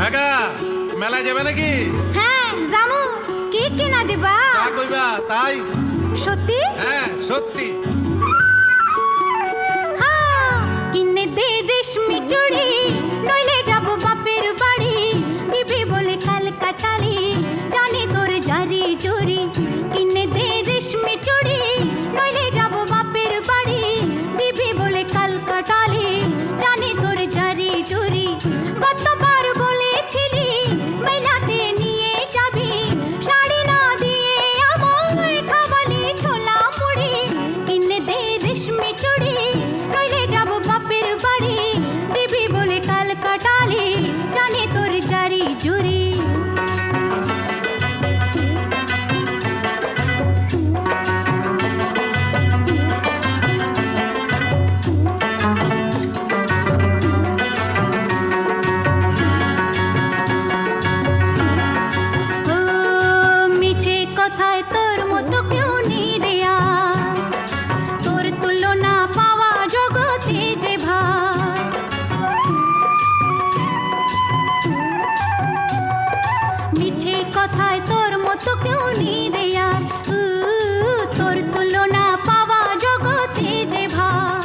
কাকা মেলায় যাবে নাকি? হ্যাঁ জামু কি কিনা দিবা? তা কইবা তাই? সত্যি? হ্যাঁ সত্যি। কিনে দে রেশমি চুড়ি নইলে যাব বাপের বাড়ি। দিবি বলে কাল কাটালি জানি তোর জারি চুরি মিছে কথায় তোর মতো কেউ নেই রে আর। তোর তুলনা পাওয়া জগতে যে ভাই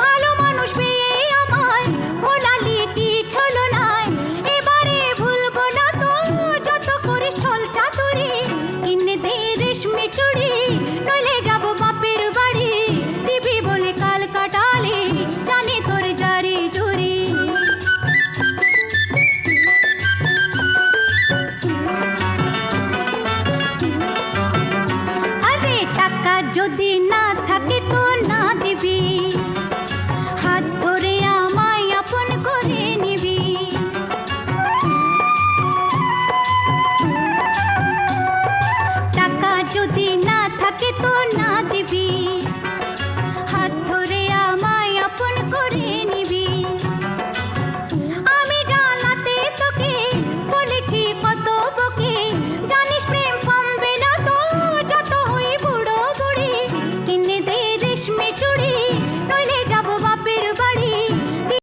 ভালো মানুষ পেয়ে আমায় ভোলালি কি ছল নাই। এবারে ভুলবো না তো, যত করিস ছল চাতুরি। ইন রেশমি চুড়ি যদি